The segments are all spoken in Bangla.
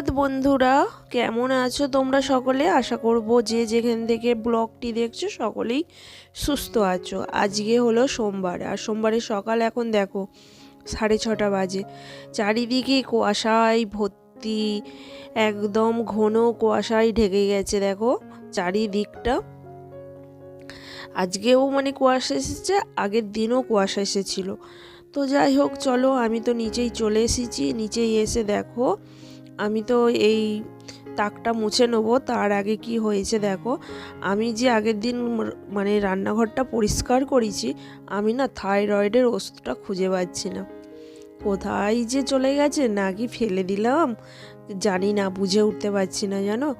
সুপ্রভাত বন্ধুরা। কেমন আছো তোমরা সকলে? আশা করব যে যেখান থেকে ব্লগটি দেখছ সকলেই সুস্থ আছো। আজকে হলো সোমবার, আর সোমবারের সকাল এখন দেখো সাড়ে ছটা বাজে। চারিদিকে কুয়াশায় ভর্তি, একদম ঘন কুয়াশায় ঢেকে গেছে দেখো চারিদিকটা। আজকেও মানে কুয়াশা এসেছে, আগের দিনও কুয়াশা এসেছিল। তো যাই হোক, চলো আমি তো নিচেই চলে এসেছি, নিচেই এসে দেখো আমি তো এই তাকটা মুছে নেব, তার আগে কি হয়েছে দেখো। আমি যে আগের দিন মানে রান্নাঘরটা পরিষ্কার করেছি, আমি না থাইরয়েডের ওষুধটা খুঁজে পাচ্ছি না। কোথায় যে চলে গেছে নাকি ফেলে দিলাম, জানি না, বুঝে উঠতে পারছি না জানো।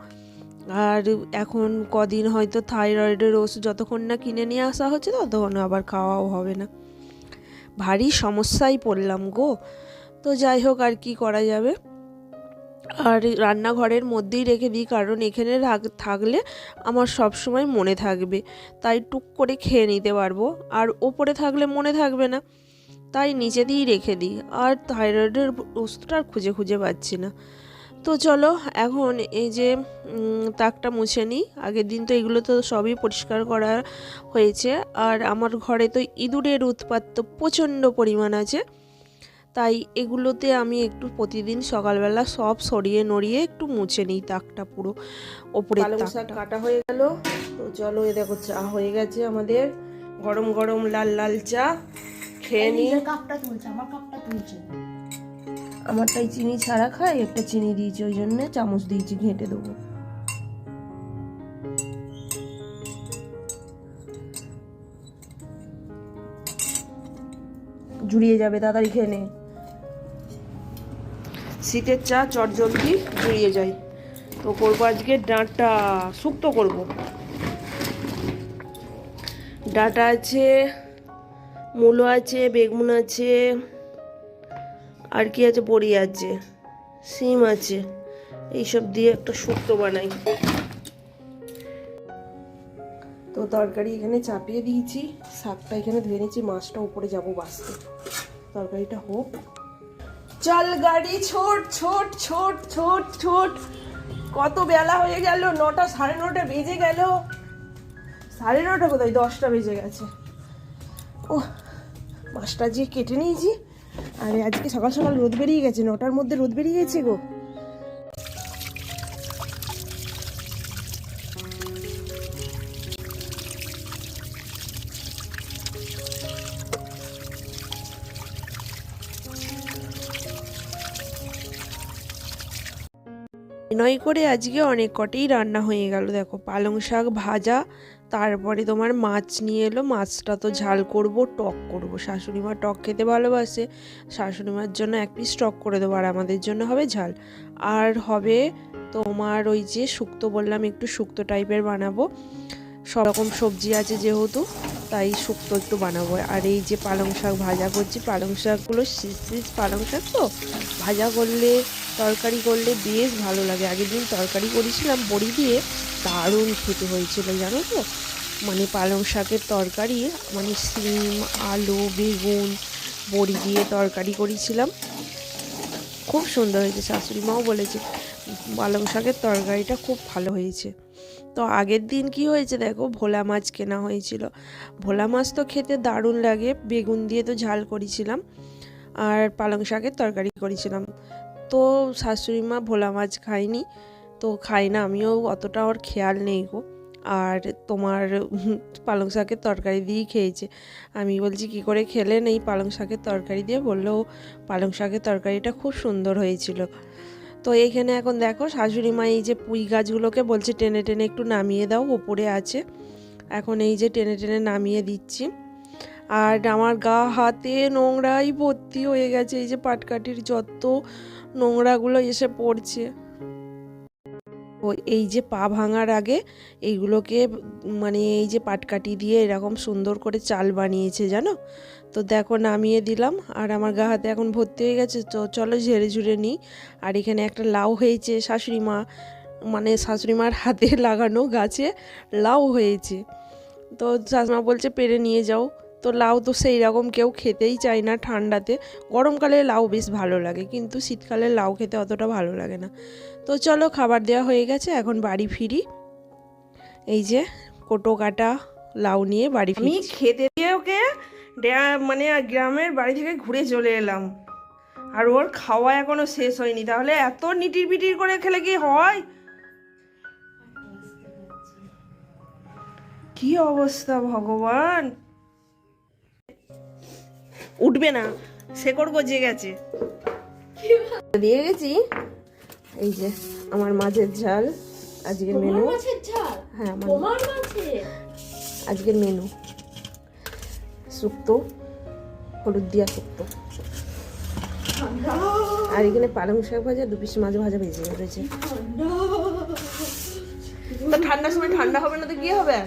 আর এখন কদিন হয়তো থাইরয়েডের ওষুধ যতক্ষণ না কিনে নিয়ে আসা হচ্ছে, ততক্ষণ আবার খাওয়াও হবে না। ভারী সমস্যায় পড়লাম গো। তো যাই হোক, আর কি করা যাবে? আর রান্নাঘরের মধ্যেই রেখে দিই, কারণ এখানে থাকলে আমার সব সময় মনে থাকবে। তাই টুক করে খেয়ে নিতে পারব। আর ওপরে থাকলে মনে থাকবে না। তাই নিচে দিয়েই রেখে দিই। আর থাইরয়েডের ওষুধটা আর খুঁজে খুঁজে পাচ্ছি না। তো চলো, এখন এই যে তাকটা মুছে নিই। আগের দিন তো এগুলো তো সবই পরিষ্কার করা হয়েছে। আর আমার ঘরে তো ইঁদুরের উৎপাত তো প্রচণ্ড পরিমাণ আছে। তাই এগুলোতে আমি একটু প্রতিদিন সকালবেলা সব সরিয়ে নড়িয়ে একটু মুছে নিই তাকটা পুরো ওপরে কাটা হয়ে গেল। তো চলো এ দেখো চা হয়ে গেছে আমাদের। গরম গরম লাল লাল চা খেয়ে কাপটা তুলছে আমার কাপটা তুলছে। আমারটাই চিনি ছাড়া খাই একটা চিনি দিয়েছি ওই জন্য চামচ দিয়েছি ঘেঁটে দেবো। জুড়িয়ে যাবে তাড়াতাড়ি খেয়ে নে। শীতের চা চট জলদি জুড়িয়ে যায়। তো করব আজকে ডাঁটা শুক্তো করব। ডাঁটা আছে, মূলো আছে, বেগুন আছে, আর কি আছে, বড়ি আছে সিম আছে, এইসব দিয়ে একটা শুক্তো বানাই। তো তরকারি এখানে চাপিয়ে দিয়েছি, শাকটা এখানে ধুয়ে নিয়েছি, মাছটা উপরে যাব বাঁচতে। তরকারিটা হোক। চল গাড়ি, ছোট ছোট ছোট ছোট ছোট। কত বেলা হয়ে গেল, নটা সাড়ে নটা বেজে গেল। সাড়ে নটা কোথায় দশটা বেজে গেছে। ও মাছটা যে কেটে নিয়েছি। আরে, আজকে সকাল সকাল রোদ বেরিয়ে গেছে, নটার মধ্যে রোদ বেরিয়ে গেছে গো। নয় করে আজকে অনেক কটেই রান্না হয়ে গেল। দেখো, পালং শাক ভাজা, তারপরে তোমার মাছ নিয়ে এলো। মাছটা তো ঝাল করব, টক করব। শাশুড়ি মা টক খেতে ভালোবাসে। শাশুড়ি মার জন্য এক পিস টক করে দেবো আর আমাদের জন্য হবে ঝাল। আর হবে তোমার ওই যে শুক্তো বললাম, একটু শুক্তো টাইপের বানাবো। সব রকম সবজি আছে যেহেতু, তাই শুক্তো একটু বানাবো। আর এই যে পালং শাক ভাজা করছি, পালং শাকগুলো শীষ শীষ পালং শাক তো? ভাজা করলে তরকারি করলে বেশ ভালো লাগে। আগের দিন তরকারি করেছিলাম, বড়ি দিয়ে দারুণ খেতে হয়েছিল, জানো তো? মানে পালং শাকের তরকারি মানে সিম, আলু, বেগুন, বড়ি দিয়ে তরকারি করেছিলাম। খুব সুন্দর হয়েছে, শাশুড়ি মাও বলেছে, পালং শাকের তরকারিটা খুব ভালো হয়েছে। তো আগের দিন কি হয়েছে দেখো, ভোলা মাছ কেনা হয়েছিল। ভোলা মাছ তো খেতে দারুণ লাগে, বেগুন দিয়ে তো ঝাল করেছিলাম, আর পালং শাকের তরকারি করেছিলাম। তো শাশুড়ি মা ভোলা মাছ খায়নি, তো খাই না, আমিও অতটা ওর খেয়াল নেই গো। আর তোমার পালং শাকের তরকারি দিয়েই খেয়েছে। আমি বলছি, কি করে খেলেন এই পালং শাকের তরকারি দিয়ে? বলল, পালং শাকের তরকারিটা খুব সুন্দর হয়েছিল। তো এইখানে এখন দেখো, শাশুড়ি মা এই যে পুঁই গাছগুলোকে বলছে, টেনে টেনে একটু নামিয়ে দাও, ওপরে আছে। এখন এই যে টেনে টেনে নামিয়ে দিচ্ছি। আর আমার গা হাতে নোংরাই ভর্তি হয়ে গেছে, এই যে পাটকাঠির যত নোংরাগুলো এসে পড়ছে। ও এই যে পা ভাঙার আগে এইগুলোকে মানে এই যে পাটকাঠি দিয়ে এরকম সুন্দর করে চাল বানিয়েছে, জানো? তো দেখো নামিয়ে দিলাম, আর আমার গা হাতে এখন ভর্তি হয়ে গেছে, তো চলো ঝেড়ে ঝুড়ে নিই। আর এখানে একটা লাউ হয়েছে, শাশুড়ি মা মানে শাশুড়ি মার হাতে লাগানো গাছে লাউ হয়েছে। তো শাশুড়িমা বলছে পেরে নিয়ে যাও। তো লাউ তো সেই রকম কেউ খেতেই চায় না ঠান্ডাতে। গরমকালে লাউ বেশ ভালো লাগে কিন্তু শীতকালে লাউ খেতে অতটা ভালো লাগে না। তো চলো খাবার দেওয়া হয়ে গেছে এখন বাড়ি ফিরি। এই যে কোটো কাটা লাউ নিয়ে বাড়ি আমি ফিরি খেতে দিয়ে ওকে মানে গ্রামের বাড়ি থেকে ঘুরে চলে এলাম। আর ওর খাওয়া এখনও শেষ হয়নি তাহলে এত নিটির পিটির করে খেলে কি হয়? কি অবস্থা ভগবান? উঠবে না। শেকড় গজিয়ে গেছে। দিয়ে গেছি। এই যে আমার মাছের ঝাল। আজকের মেনু হ্যাঁ আমার আজকের মেনু শুক্তো হলুদ দিয়া শুক্তো। আর এখানে পালং শাক ভাজা দু পিস মাছ ভাজা ভেজে রয়েছে তো ঠান্ডার সময় ঠান্ডা হবে না তো কি হবে?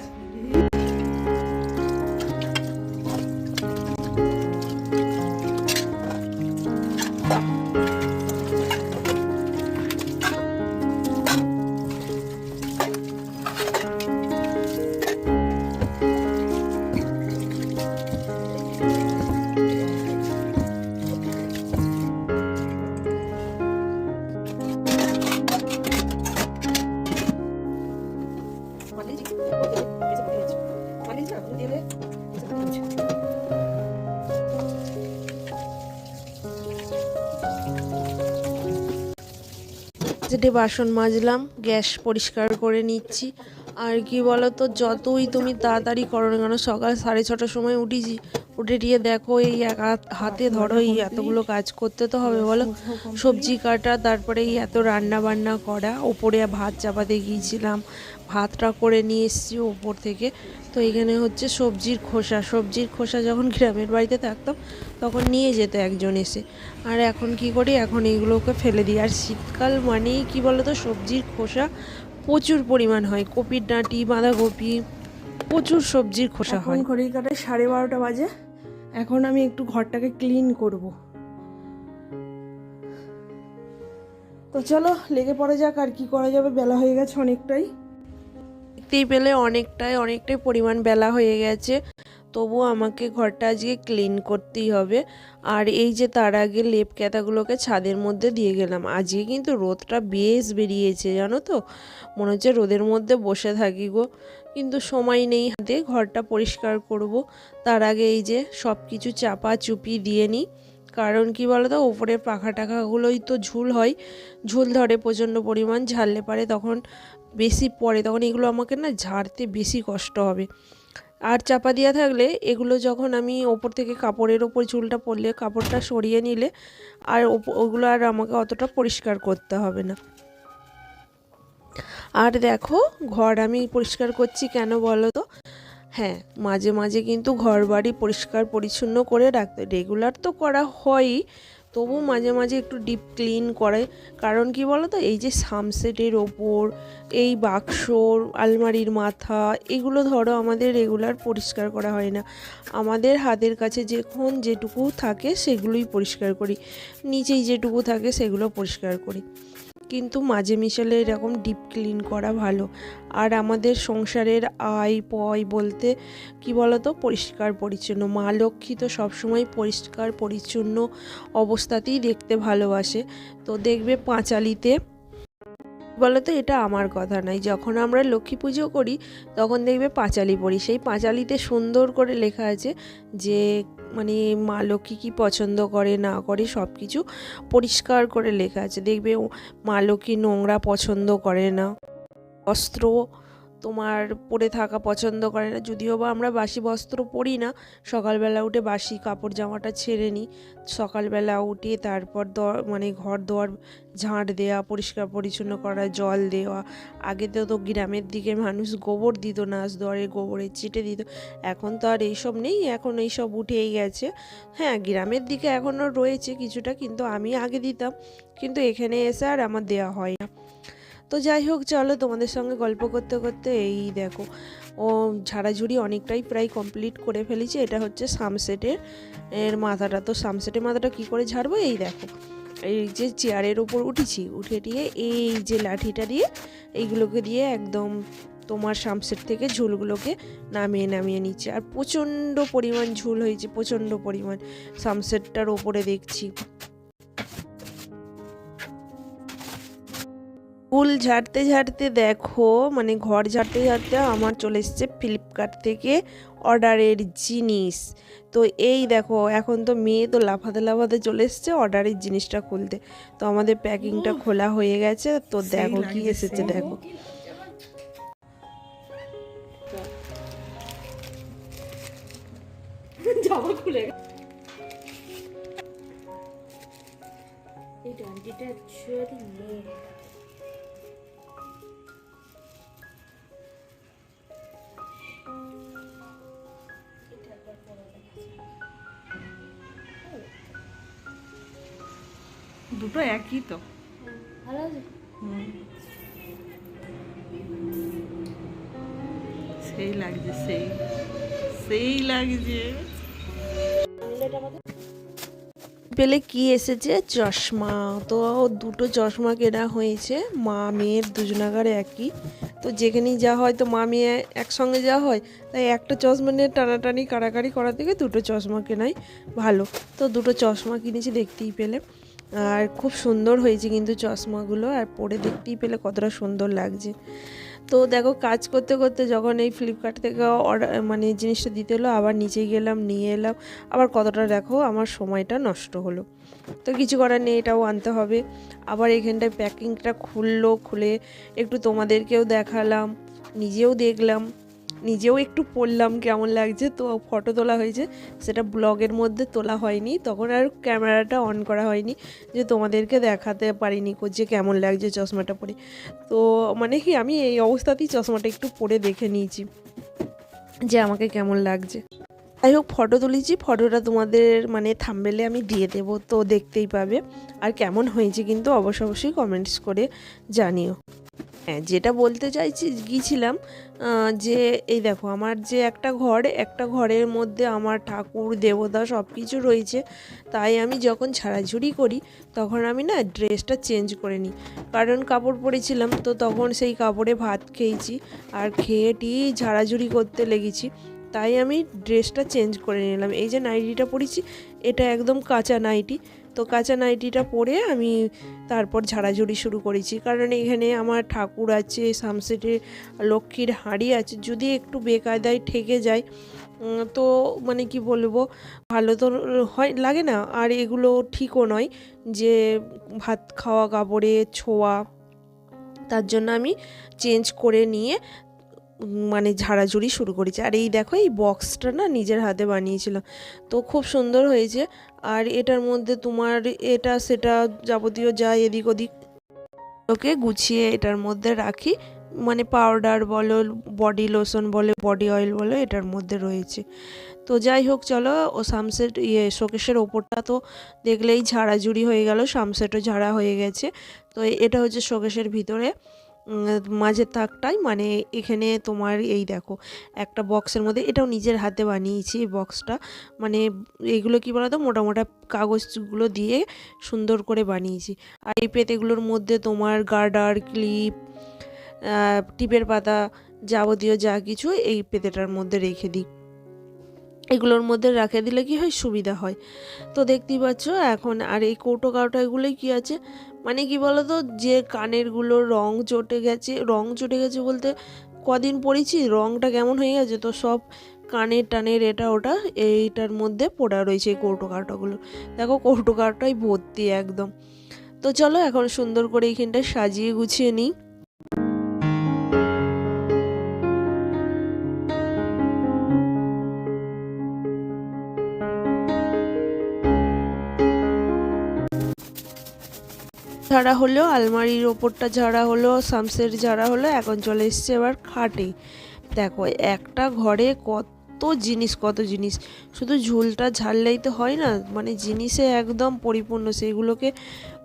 বাসন মাজলাম, গ্যাস পরিষ্কার করে নিচ্ছি। আর কি বলো তো যতই তুমি তাড়াতাড়ি করো না কেন, সকাল সাড়ে ছটার সময় উঠেছি উঠে দেখো, এই এক হাত- ধরো, এই এতগুলো কাজ করতে তো হবে বলো। সবজি কাটা, তারপরে এই এত রান্না বান্না করা, ওপরে ভাত চাপাতে গিয়েছিলাম। ভাতটা করে নিয়ে এসেছি ওপর থেকে। তো এখানে হচ্ছে সবজির খোসা। সবজির খোসা যখন গ্রামের বাড়িতে থাকতাম, তখন নিয়ে যেত একজন এসে। আর এখন কি করি? এখন এইগুলোকে ফেলে দিই। আর শীতকাল মানেই কি বলতো? সবজির খোসা প্রচুর পরিমাণ হয়। কপির ডাঁটি, বাঁধাকপি প্রচুর সবজির খোসা এখন হয়। ঘড়ির কাটায় সাড়ে বারোটা বাজে। এখন আমি একটু ঘরটাকে ক্লিন করব। তো চলো লেগে পড়ে যাক আর কি করা যাবে। বেলা হয়ে গেছে অনেকটাই। দেখতেই পেলে অনেকটাই অনেকটাই পরিমাণ বেলা হয়ে গেছে। তবু আমাকে ঘরটা আজকে ক্লিন করতেই হবে। আর এই যে তার আগে লেপ ক্যাতাগুলোকে ছাদের মধ্যে দিয়ে গেলাম। আজকে কিন্তু রোদটা বেশ বেরিয়েছে, জানো তো? মনে হচ্ছে রোদের মধ্যে বসে থাকি গো। কিন্তু সময় নেই, হাতে ঘরটা পরিষ্কার করব। তার আগে এই যে সব কিছু চাপা চুপি দিয়ে নিই। কারণ কি বলো তো ওপরের পাখা টাখাগুলোই তো ঝুল হয়। ঝুল ধরে প্রচণ্ড পরিমাণ, ঝাড়লে পারে তখন বেশি পড়ে। তখন এগুলো আমাকে না ঝাড়তে বেশি কষ্ট হবে। আর চাপা দেওয়া থাকলে এগুলো যখন আমি ওপর থেকে কাপড়ের ওপর চুলটা পরলে কাপড়টা সরিয়ে নিলে আর ওগুলো আর আমাকে অতটা পরিষ্কার করতে হবে না। আর দেখো, ঘর আমি পরিষ্কার করছি কেন বলো তো? হ্যাঁ মাঝে মাঝে কিন্তু ঘর বাড়ি পরিষ্কার পরিচ্ছন্ন করে রাখতে রেগুলার তো করা হয়ই তবু মাঝে মাঝে একটু ডিপ ক্লিন করে। কারণ কি বলো তো এই যে সামসেটের ওপর, এই বাক্স আলমারির মাথা, এগুলো ধরো আমাদের রেগুলার পরিষ্কার করা হয় না। আমাদের হাতের কাছে যখন যেটুকু থাকে সেগুলোই পরিষ্কার করি। নিচেই যেটুকু থাকে সেগুলো পরিষ্কার করি। কিন্তু মাঝে মিশালে এরকম ডিপ ক্লিন করা ভালো। আর আমাদের সংসারের আয়, পয় বলতে কি বলতো? পরিষ্কার পরিচ্ছন্ন। মা লক্ষ্মী তো সবসময় পরিষ্কার পরিচ্ছন্ন অবস্থাতেই দেখতে ভালোবাসে। তো দেখবে পাঁচালিতে বলতো? এটা আমার কথা নয়। যখন আমরা লক্ষ্মী পুজো করি, তখন দেখবে পাঁচালি পড়ি সেই পাঁচালিতে সুন্দর করে লেখা আছে যে মানে মা লক্ষ্মী কী পছন্দ করে, না করে সব কিছু পরিষ্কার করে লেখা আছে। দেখবে মা লক্ষ্মী নোংরা পছন্দ করে না। বস্ত্র তোমার পরে থাকা পছন্দ করে না। যদিও বা আমরা বাসি বস্ত্র পরি না, সকালবেলা উঠে বাসি কাপড় জামাটা ছেড়ে নিই। সকালবেলা উঠে তারপর দ মানে ঘর দোয়ার ঝাঁট দেওয়া পরিষ্কার পরিচ্ছন্ন করা, জল দেওয়া। আগে তো তো গ্রামের দিকে মানুষ গোবর দিত, নাচ দোয়ারে গোবরে চিটে দিত। এখন তো আর এইসব নেই, এখন এইসব উঠেই গেছে। হ্যাঁ গ্রামের দিকে এখনও রয়েছে কিছুটা, কিন্তু আমি আগে দিতাম। কিন্তু এখানে এসে আর আমার দেওয়া হয় না। তো যাই হোক, চলো তোমাদের সঙ্গে গল্প করতে করতে এই দেখো, ও ঝাড়াঝুড়ি অনেকটাই প্রায় কমপ্লিট করে ফেলেছি। এটা হচ্ছে সামসেটের এর মাথাটা। তো সামসেটের মাথাটা কি করে ঝাড়বো? এই দেখো, এই যে চেয়ারের ওপর উঠেছি। উঠে দিয়ে এই যে লাঠিটা দিয়ে এইগুলোকে দিয়ে একদম তোমার সামসেট থেকে ঝুলগুলোকে নামিয়ে নামিয়ে নিচ্ছে। আর প্রচণ্ড পরিমাণ ঝুল হয়েছে, প্রচণ্ড পরিমাণ। সামসেটটার ওপরে দেখছি। ফুল ঝাড়তে ঝাড়তে দেখো মানে ঘর ঝাড়তে ঝাড়তে আমার চলে এসছে ফ্লিপকার্ট থেকে অর্ডারের জিনিস। তো এই দেখো এখন তো মেয়ে তো লাফাতে লাফাতে চলে এসছে অর্ডারের জিনিসটা খুলতে। তো আমাদের প্যাকিংটা খোলা হয়ে গেছে তো দেখো কি এসেছে দেখো। খুলে ডান্ডিটা অ্যাকচুয়ালি দুটো একই তো। সেই লাগছে সেই সেই লাগছে। পেলে কি এসেছে? চশমা। তো দুটো চশমা কেনা হয়েছে। মা মেয়ের দুজনাগার একই। তো যেখানেই যা হয় তো মা মেয়ে একসঙ্গে যা হয়? তাই একটা চশমা নিয়ে টানাটানি কাড়াকাড়ি করা থেকে দুটো চশমা কেনাই ভালো। তো দুটো চশমা কিনেছি দেখতেই পেলে। আর খুব সুন্দর হয়েছে কিন্তু চশমাগুলো, আর পরে দেখতেই পেলে কতটা সুন্দর লাগছে। তো দেখো, কাজ করতে করতে যখন এই ফ্লিপকার্ট থেকে অর্ডার মানে জিনিসটা দিতে হলো আবার নিচে গেলাম, নিয়ে এলাম, আবার কতটা দেখো, আমার সময়টা নষ্ট হলো। তো কিছু করার নেই, এটাও আনতে হবে। আবার এখানটায় প্যাকিংটা খুললো, খুলে একটু তোমাদেরকেও দেখালাম, নিজেও দেখলাম। নিজেও একটু পড়লাম কেমন লাগছে, তো ফটো তোলা হয়েছে। সেটা ব্লগের মধ্যে তোলা হয়নি, তখন আর ক্যামেরাটা অন করা হয়নি, যে তোমাদেরকে দেখাতে পারিনি যে কেমন লাগছে চশমাটা পরে। তো মানে কি, আমি এই অবস্থাতেই চশমাটা একটু পরে দেখে নিয়েছি, যে আমাকে কেমন লাগছে। যাই হোক, ফটো তুলেছি, ফটোটা তোমাদের মানে থাম্বেলে আমি দিয়ে দেব, তো দেখতেই পাবে, আর কেমন হয়েছে কিন্তু অবশ্যই অবশ্যই কমেন্টস করে জানিও। হ্যাঁ যেটা বলতে চাইছি, গিয়েছিলাম যে এই দেখো, আমার যে একটা ঘর, একটা ঘরের মধ্যে আমার ঠাকুর, দেবতা সব কিছু রয়েছে। তাই আমি যখন ছাড়াছুড়ি করি, তখন আমি না ড্রেসটা চেঞ্জ করে নিই। কারণ কাপড় পরেছিলাম, তো তখন সেই কাপড়ে ভাত খেয়েছি আর খেয়ে টিয়ে ঝাড়াঝুড়ি করতে লেগেছি। তাই আমি ড্রেসটা চেঞ্জ করে নিলাম। এই যে নাইটিটা পরেছি, এটা একদম কাঁচা নাইটি। তো কাঁচা নাইটিটা পরে আমি তারপর ঝাড়াঝুড়ি শুরু করেছি। কারণ এখানে আমার ঠাকুর আছে সামসেটের লক্ষ্মীর হাঁড়ি আছে, যদি একটু বেকায়দায় ঠেকে যায় তো মানে কি বলব, ভালো তো হয়, লাগে না। আর এগুলো ঠিকও নয় যে ভাত খাওয়া, কাপড়ে ছোঁয়া, তার জন্য আমি চেঞ্জ করে নিয়ে মানে ঝাড়াঝুড়ি শুরু করেছি। আর এই দেখো, এই বক্সটা না নিজের হাতে বানিয়েছিলাম। তো খুব সুন্দর হয়েছে। আর এটার মধ্যে তোমার এটা, সেটা যাবতীয় যা এদিক ওদিক ওকে গুছিয়ে এটার মধ্যে রাখি। মানে পাউডার বলো বডি লোশন বলো বডি অয়েল বলো, এটার মধ্যে রয়েছে। তো যাই হোক, চলো, ও সামসেট ইয়ে শোকেশের ওপরটা তো দেখলেই ঝাড়াঝুড়ি হয়ে গেল সামসেটও ঝাড়া হয়ে গেছে। তো এটা হচ্ছে শোকেশের ভিতরে। মাঝের থাকটাই মানে এখানে তোমার এই দেখো, একটা বক্সের মধ্যে, এটাও নিজের হাতে বানিয়েছি এই বক্সটা মানে এইগুলো কি বলতো মোটা মোটা কাগজগুলো দিয়ে সুন্দর করে বানিয়েছি। আর এই পেতেগুলোর মধ্যে তোমার গার্ডার, ক্লিপ টিপের পাতা যাবতীয় যা কিছু এই পেতেটার মধ্যে রেখে দিই। এগুলোর মধ্যে রাখে দিলে কি হয়, সুবিধা হয়। তো দেখতেই পাচ্ছ, এখন আর এই কৌটো কাউটো এগুলোই কি আছে? মানে কি বলতো, যে কানেরগুলো রং চটে গেছে, রং চটে গেছে বলতে কদিন পড়েছি রংটা কেমন হয়ে গেছে, তো সব কানের টানের এটা ওটা এইটার মধ্যে পড়া রয়েছে এই কৌটো কাটাগুলো। দেখো কৌটো কাটাই ভর্তি একদম। তো চলো এখন সুন্দর করে এইখানটা সাজিয়ে গুছিয়ে নিই। ঝাড়া হলো আলমারির ওপরটা ঝাড়া হলো সামসেট ঝাড়া হলো এখন চলে এসছে এবার খাটে। দেখো, একটা ঘরে কত জিনিস কত জিনিস। শুধু ঝুলটা ঝাড়লেই তো হয় না মানে জিনিসে একদম পরিপূর্ণ, সেইগুলোকে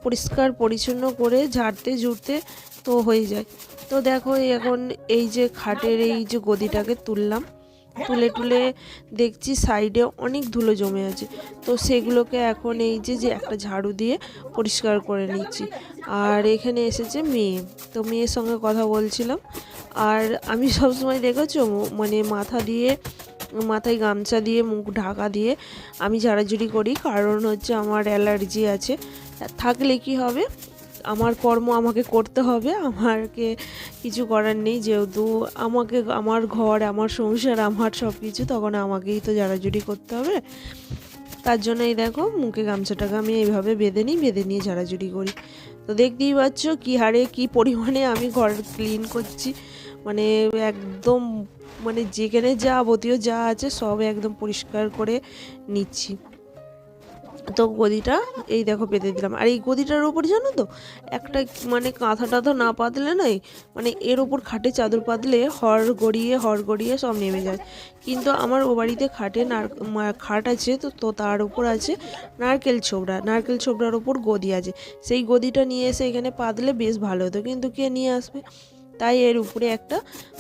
পরিষ্কার, পরিচ্ছন্ন করে ঝাড়তে, ঝুড়তে তো হয়ে যায়। তো দেখো, এখন এই যে খাটের এই যে গদিটাকে তুললাম তুলে তুলে দেখছি সাইডে অনেক ধুলো জমে আছে। তো সেগুলোকে এখন এই যে যে একটা ঝাড়ু দিয়ে পরিষ্কার করে নিচ্ছি। আর এখানে এসেছে মেয়ে। তো মেয়ের সঙ্গে কথা বলছিলাম। আর আমি সবসময় দেখেছ মানে মাথা দিয়ে মাথায় গামছা দিয়ে মুখ ঢাকা দিয়ে আমি ঝাড়াঝুড়ি করি। কারণ হচ্ছে আমার অ্যালার্জি আছে। থাকলে কি হবে? আমার কর্ম আমাকে করতে হবে আমাকে কিছু করার নেই যেহেতু আমাকে আমার ঘর, আমার সংসার, আমার সব কিছু তখন আমাকেই তো ঝাড়াঝুড়ি করতে হবে। তার জন্য এই দেখো মুখে গামছাটাকে আমি এইভাবে বেঁধে নিই, বেঁধে নিয়ে ঝাড়াঝুড়ি করি। তো দেখতেই পাচ্ছ কী হারে কী পরিমাণে আমি ঘর ক্লিন করছি। মানে একদম মানে যেখানে যা যাবতীয় যা আছে সব একদম পরিষ্কার করে নিচ্ছি। তো গদিটা এই দেখো পেতে দিলাম। আর এই গদিটার ওপর জানো তো, একটা মানে কাঁথা টাথা না পাতলে নাই মানে এর ওপর খাটে চাদর পাতলে হর গড়িয়ে হর গড়িয়ে সব নেমে যায়। কিন্তু আমার ও বাড়িতে খাটে নার খাট আছে তো তো তার উপর আছে নারকেল ছোবড়া। নারকেল ছোবড়ার ওপর গদি আছে। সেই গদিটা নিয়ে এসে এখানে পাতলে বেশ ভালো হতো, কিন্তু কে নিয়ে আসবে? তাই এর উপরে একটা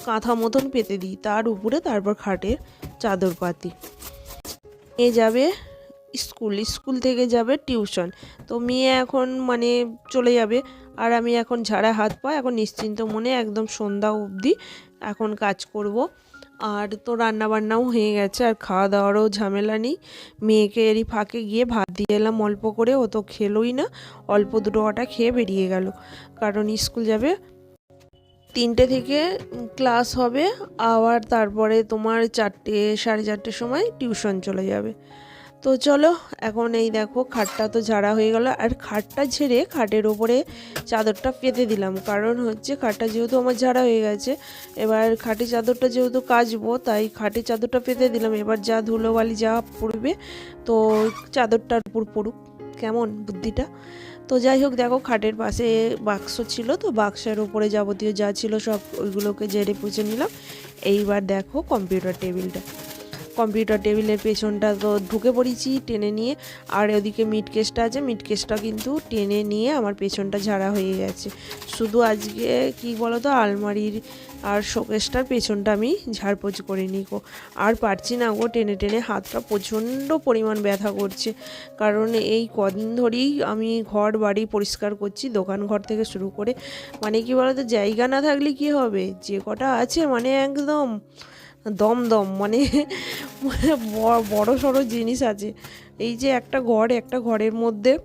কাঁথা মতন পেতে দিই, তার উপরে তারপর খাটের চাদর পাতি। এ যাবে স্কুল স্কুল থেকে যাবে টিউশন। তো মেয়ে এখন মানে চলে যাবে। আর আমি এখন ঝাড়া হাত পা, এখন নিশ্চিন্ত মনে একদম সন্ধ্যা অবধি এখন কাজ করব। আর তো রান্না বান্নাও হয়ে গেছে, আর খাওয়া দাওয়ারও ঝামেলা নেই। মেয়েকে এরই ফাঁকে গিয়ে ভাত দিয়ে এলাম, অল্প করে, ও তো খেলোই না। অল্প দুটো কটা খেয়ে বেরিয়ে গেল। কারণ স্কুল যাবে তিনটে থেকে ক্লাস হবে, আবার তারপরে তোমার চারটে, সাড়ে চারটের সময় টিউশন চলে যাবে। তো চলো, এখন এই দেখো, খাটটা তো ঝাড়া হয়ে গেল। আর খাটটা ঝেড়ে খাটের ওপরে চাদরটা পেতে দিলাম। কারণ হচ্ছে খাটটা যেহেতু আমার ঝাড়া হয়ে গেছে, এবার খাটে চাদরটা যেহেতু কাচবো, তাই খাটে চাদরটা পেতে দিলাম। এবার যা ধুলোবালি যা পড়বে, তো চাদরটার উপর পড়ুক। কেমন বুদ্ধিটা? তো যাই হোক, দেখো খাটের পাশে বাক্স ছিল, তো বাক্সের উপরে যাবতীয় যা ছিল সব ওইগুলোকে জেরে পুছে নিলাম। এইবার দেখো কম্পিউটার টেবিলটা। কম্পিউটার টেবিলের পেছনটা তো ঢুকে পড়েছি টেনে নিয়ে। আর ওদিকে মিড কেসটা আছে মিড কেসটা কিন্তু টেনে নিয়ে আমার পেছনটা ঝাড়া হয়ে গেছে। শুধু আজকে কি বলতো, আলমারির আর শোকেসটার পেছনটা আমি ঝাড়পোছ করে গো। আর পারছি না গো টেনে টেনে, হাতটা প্রচণ্ড পরিমাণ ব্যথা করছে। কারণ এই কদিন ধরেই আমি ঘর বাড়ি পরিষ্কার করছি, দোকান ঘর থেকে শুরু করে। মানে কি বলতো, জায়গা না থাকলে কি হবে? যে কটা আছে মানে একদম। দম দম মানে বড় সড়ো জিনিস আছে। এই যে একটা ঘর একটা ঘরের মধ্যে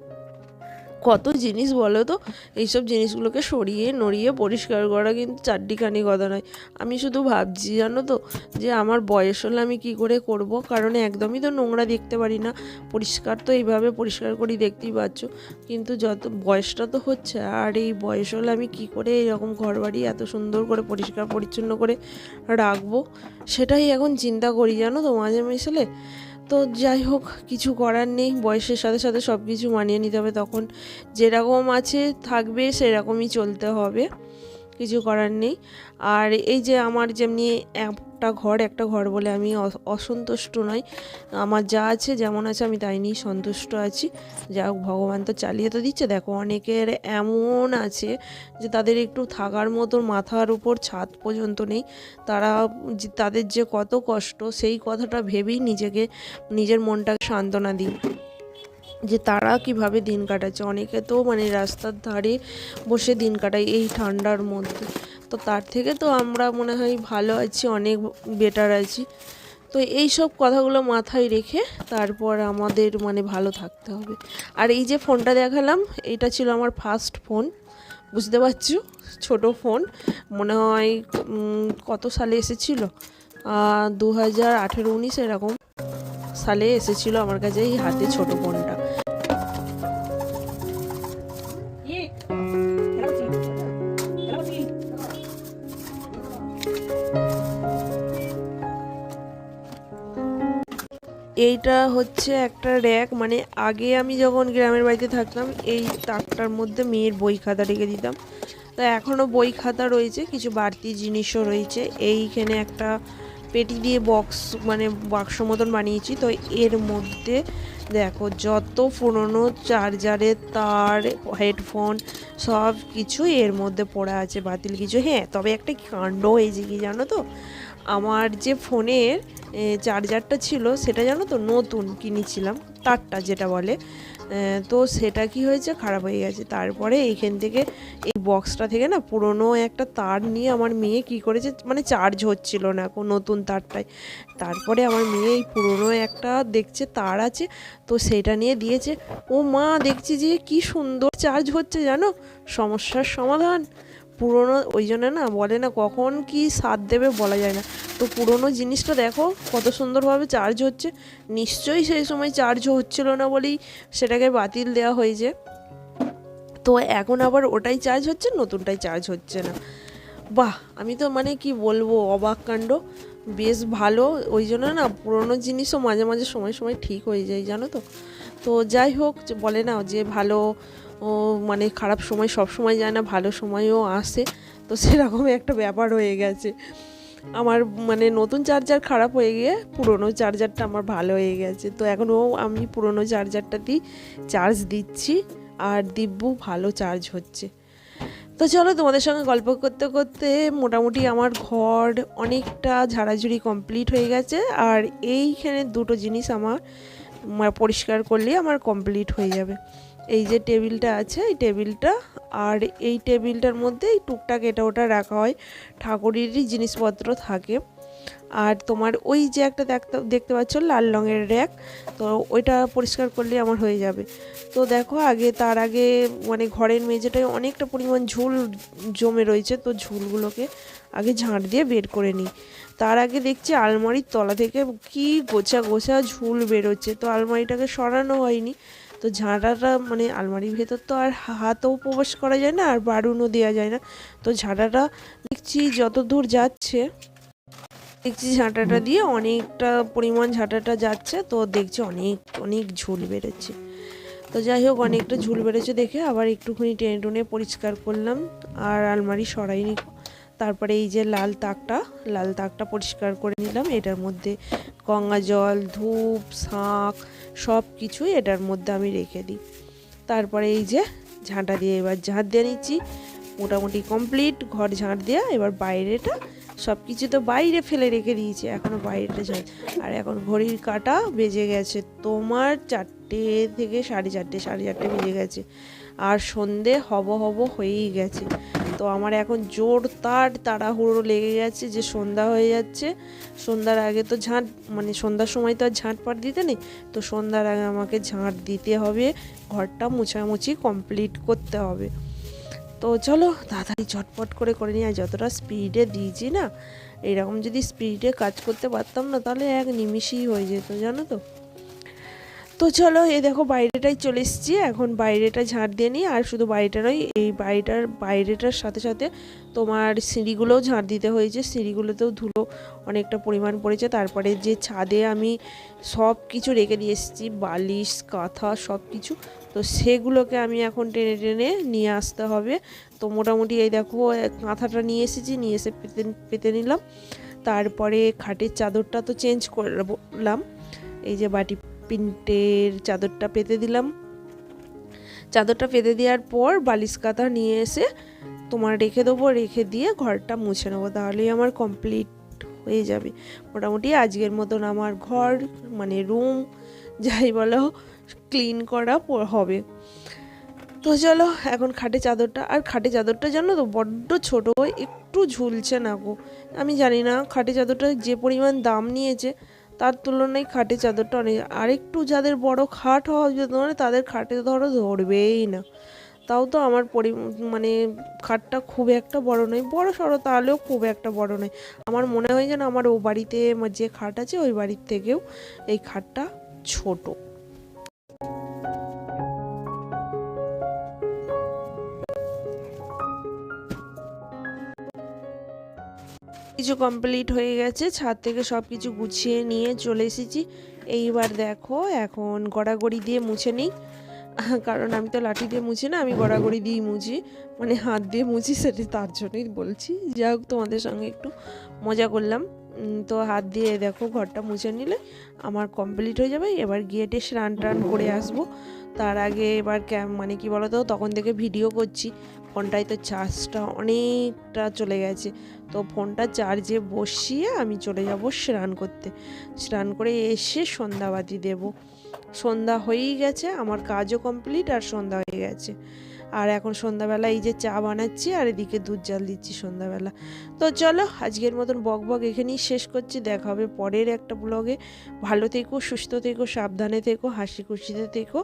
কত জিনিস বলো তো? এইসব জিনিসগুলোকে সরিয়ে নড়িয়ে পরিষ্কার করা কিন্তু চারটিখানি কথা নয়। আমি শুধু ভাবছি, জানো তো, যে আমার বয়স হলে আমি কি করে করব? কারণ একদমই তো নোংরা দেখতে পারি না। পরিষ্কার তো এইভাবে পরিষ্কার করি দেখতেই পাচ্ছ। কিন্তু যত, বয়সটা তো হচ্ছে, আর এই বয়স হলে আমি কি করে এরকম ঘর বাড়ি এত সুন্দর করে পরিষ্কার পরিচ্ছন্ন করে রাখব? সেটাই এখন চিন্তা করি, জানো তো, মাঝে মিশলে তো যাই হোক, কিছু করার নেই। বয়সের সাথে সাথে সব কিছু মানিয়ে নিতে হবে। তখন যেরকম আছে থাকবে, সেরকমই চলতে হবে। কিছু করার নেই। আর এই যে আমার যেমনি একটা ঘর একটা ঘর বলে আমি অসন্তুষ্ট নই। আমার যা আছে যেমন আছে আমি তাই নিয়েই সন্তুষ্ট আছি। যা ভগবান তো চালিয়ে তো দিচ্ছে। দেখো, অনেকের এমন আছে যে তাদের একটু থাকার মতো মাথার উপর ছাদ পর্যন্ত নেই। তারা তাদের যে কত কষ্ট, সেই কথাটা ভেবেই নিজেকে, নিজের মনটাকে সান্ত্বনা দিই। যে তারা কীভাবে দিন কাটাচ্ছে? অনেকে তো মানে রাস্তার ধারে বসে দিন কাটায় এই ঠান্ডার মধ্যে। তো তার থেকে তো আমরা মনে হয় ভালো আছি, অনেক বেটার আছি। তো এই সব কথাগুলো মাথায় রেখে তারপর আমাদের মানে ভালো থাকতে হবে। আর এই যে ফোনটা দেখালাম, এটা ছিল আমার ফার্স্ট ফোন বুঝতে পারছ? ছোট ফোন মনে হয় কত সালে এসেছিল? দু হাজার আঠেরো উনিশ এরকম সালে এসেছিল আমার কাছে এই হাতে ছোট ফোনটা এইটা হচ্ছে একটা র্যাক মানে আগে আমি যখন গ্রামের বাড়িতে থাকতাম, এই তাকটার মধ্যে মেয়ের বই খাতা রেখে দিতাম। তো এখনও বই খাতা রয়েছে, কিছু বাড়তি জিনিসও রয়েছে। এইখানে একটা পেটি দিয়ে বক্স মানে বাক্স মতন বানিয়েছি। তো এর মধ্যে দেখো, যত পুরনো চার্জারের তার, হেডফোন, সব কিছু এর মধ্যে পড়া আছে, বাতিল কিছু। হ্যাঁ তবে একটা কাণ্ড হয়েছে কি জানো তো? আমার যে ফোনের চার্জারটা ছিল, সেটা জানো তো, নতুন কিনেছিলাম, তারটা যেটা বলে। তো সেটা কি হয়েছে, খারাপ হয়ে গেছে। তারপরে এইখান থেকে এই বক্সটা থেকে না, পুরনো একটা তার নিয়ে আমার মেয়ে কি করেছে মানে চার্জ হচ্ছিল না কোন নতুন তারটায়। তারপরে আমার মেয়ে এই পুরনো একটা দেখছে, তার আছে, তো সেটা নিয়ে দিয়েছে। ও মা, দেখছি যে কি সুন্দর চার্জ হচ্ছে জানো, সমস্যার সমাধান। পুরনো, ওই জন্য না বলে না কখন কি স্বাদ দেবে বলা যায় না। তো পুরনো জিনিসটা দেখো কত সুন্দরভাবে চার্জ হচ্ছে। নিশ্চয়ই সেই সময় চার্জ হচ্ছিল না বলেই সেটাকে বাতিল দেওয়া হয়েছে। তো এখন আবার ওটাই চার্জ হচ্ছে, নতুনটাই চার্জ হচ্ছে না। বাহ, আমি তো মানে কি বলব, অবাক কাণ্ড। বেশ ভালো, ওই জন্য না পুরনো জিনিসও মাঝে মাঝে সময় সময় ঠিক হয়ে যায়, জানো তো। তো যাই হোক, বলে না যে ভালো ও মানে খারাপ সময় সব সময় যায় না, ভালো সময়ও আসে। তো সেরকমই একটা ব্যাপার হয়ে গেছে। আমার মানে নতুন চার্জার খারাপ হয়ে গিয়ে পুরনো চার্জারটা আমার ভালো হয়ে গেছে। তো এখনও আমি পুরনো চার্জারটাতেই চার্জ দিচ্ছি আর দিব্যু ভালো চার্জ হচ্ছে। তো চলো তোমাদের সঙ্গে গল্প করতে করতে মোটামুটি আমার ঘর অনেকটা ঝাড়াঝুড়ি কমপ্লিট হয়ে গেছে আর এইখানে দুটো জিনিস আমার, পরিষ্কার করলে আমার কমপ্লিট হয়ে যাবে। এই যে টেবিলটা আছে, এই টেবিলটা, আর এই টেবিলটার মধ্যে এই টুকটাক এটা ওটা রাখা হয়। ঠাকুরেরই জিনিসপত্র থাকে। আর তোমার ওই যে একটা দেখতে দেখতে পাচ্ছ লাল রঙের র্যাক, তো ওইটা পরিষ্কার করলে আমার হয়ে যাবে। তো দেখো আগে, তার আগে মানে ঘরের মেঝেটায় অনেকটা পরিমাণ ঝুল জমে রয়েছে, তো ঝুলগুলোকে আগে ঝাঁট দিয়ে বের করে নিই। তার আগে দেখছি আলমারির তলা থেকে কি গোছা গোছা ঝুল বেরোচ্ছে, তো আলমারিটাকে সরানো হয়নি। তো ঝাঁটাটা মানে আলমারির ভেতর তো আর হাতও প্রবেশ করা যায় না, আর বারুনও দেওয়া যায় না। তো ঝাঁটাটা দেখছি যত দূর যাচ্ছে, দেখছি ঝাঁটাটা দিয়ে অনেকটা পরিমাণ ঝাঁটাটা যাচ্ছে, তো দেখছি অনেক অনেক ঝুল বেরোচ্ছে তো যাই হোক, অনেকটা ঝুল বেড়েছে দেখে আবার একটুখানি টেনে টুনে পরিষ্কার করলাম, আর আলমারি সরাইনি। তারপরে এই যে লাল তাকটা লাল তাকটা পরিষ্কার করে নিলাম। এটার মধ্যে গঙ্গা জল, ধূপ, শাঁখ সব কিছুই এটার মধ্যে আমি রেখে দিই। তারপরে এই যে ঝাঁটা দিয়ে এবার ঝাঁট দিয়ে নিচ্ছি। মোটামুটি কমপ্লিট ঘর ঝাঁট দেওয়া এবার বাইরেটা সব কিছু তো বাইরে ফেলে রেখে দিয়েছি এখনও বাইরেটা ঝাঁট আর এখন ঘড়ির কাটা বেজে গেছে তোমার চারটে থেকে সাড়ে চারটে সাড়ে চারটে বেজে গেছে। আর সন্ধে হব হব হয়েই গেছে। তো আমার এখন জোর তার তাড়াহুড়ো লেগে গেছে যে সন্ধ্যা হয়ে যাচ্ছে। সন্ধ্যার আগে তো ঝাঁট মানে সন্ধ্যার সময় তো আর ঝাঁট পাট দিতে নেই। তো সন্ধ্যার আগে আমাকে ঝাঁট দিতে হবে, ঘরটা মুছামুছি কমপ্লিট করতে হবে। তো চলো তাড়াতাড়ি ঝটপট করে করে নিয়ে যতটা স্পিডে দিয়েছি না, এরকম যদি স্পিডে কাজ করতে পারতাম না, তাহলে এক নিমিষেই হয়ে যেত, জানো তো? তো চলো, এই দেখো বাইরেটাই চলে এসেছি। এখন বাইরেটা ঝাড় দিয়ে নিই, আর শুধু বাড়িটা নয়, এই বাড়িটার বাইরেটার সাথে সাথে তোমার সিঁড়িগুলোও ঝাড় দিতে হয়েছে। সিঁড়িগুলোতেও ধুলো অনেকটা পরিমাণ পড়েছে। তারপরে যে ছাদে আমি সব কিছু রেখে দিয়ে এসেছি, বালিশ, কাঁথা, সব কিছু। তো সেগুলোকে আমি এখন টেনে টেনে নিয়ে আসতে হবে। তো মোটামুটি এই দেখো, কাঁথাটা নিয়ে এসেছি, নিয়ে এসে পেতে পেতে নিলাম। তারপরে খাটের চাদরটা তো চেঞ্জ করলাম। এই যে বাটি প্রিন্টের চাদরটা পেতে দিলাম। চাদরটা পেতে দেওয়ার পর বালিশ কাঁথা নিয়ে এসে তোমার রেখে দেবো, রেখে দিয়ে ঘরটা মুছে নেব। তাহলেই আমার কমপ্লিট হয়ে যাবে। মোটামুটি আজকের মতন আমার ঘর মানে রুম যাই বলো ক্লিন করা হবে। তো চলো, এখন খাটে চাদরটা, আর খাটে চাদরটা জানো তো, বড্ড ছোট, একটু ঝুলছে না গো। আমি জানি না, খাটে চাদরটা যে পরিমাণ দাম নিয়েছে তার তুলনায় খাটে চাদরটা অনেক। আরেকটু যাদের বড় খাট হওয়া যেত মানে তাদের খাটে ধরো ধরবেই না। তাও তো আমার পরি মানে খাটটা খুব একটা বড় নয়, বড় সড়ো তাহলেও খুব একটা বড় নয়। আমার মনে হয় যেন আমার ও বাড়িতে যে খাট আছে, ওই বাড়ির থেকেও এই খাটটা ছোট। কিছু কমপ্লিট হয়ে গেছে, ছাদ থেকে সব কিছু গুছিয়ে নিয়ে চলে এসেছি। এইবার দেখো, এখন গড়াগড়ি দিয়ে মুছে নিই। কারণ আমি তো লাঠি দিয়ে মুছি না, আমি গড়াগড়ি দিয়েই মুছি। মানে হাত দিয়ে মুছি সেটা তার জন্যই বলছি। যাই হোক, তোমাদের সঙ্গে একটু মজা করলাম। তো হাত দিয়ে দেখো, ঘরটা মুছে নিলে আমার কমপ্লিট হয়ে যাবে। এবার গিয়ে টেস রান টান করে আসব। তার আগে এবার ক্যাম মানে কি বলতো, তখন থেকে ভিডিও করছি। ফোনটায় তো চার্জটা অনেকটা চলে গেছে। তো ফোনটা চার্জে বসিয়ে আমি চলে যাব স্নান করতে। স্নান করে এসে সন্ধ্যাবাতি দেব। সন্ধ্যা হয়েই গেছে, আমার কাজও কমপ্লিট আর সন্ধ্যা হয়ে গেছে। আর এখন সন্ধ্যাবেলা এই যে চা বানাচ্ছি আর এদিকে দুধ জাল দিচ্ছি সন্ধ্যাবেলা। তো চলো, আজকের মতন বক বক এখানেই শেষ করছি। দেখা হবে পরের একটা ব্লগে। ভালো থেকো, সুস্থ থেকো, সাবধানে থেকো, হাসি খুশিতে থেকো।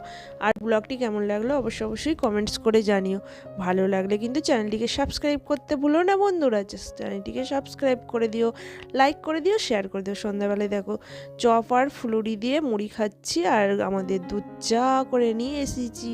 আর ব্লগটি কেমন লাগল অবশ্যই অবশ্যই কমেন্টস করে জানিও। ভালো লাগলে কিন্তু চ্যানেলটিকে সাবস্ক্রাইব করতে ভুলো না বন্ধুরা। চ্যানেলটিকে সাবস্ক্রাইব করে দিও লাইক করে দিও শেয়ার করে দিও। সন্ধ্যাবেলায় দেখো, চপ আর ফুলুরি দিয়ে মুড়ি খাচ্ছি আর আমাদের দুধ চা করে নিয়ে এসেছি।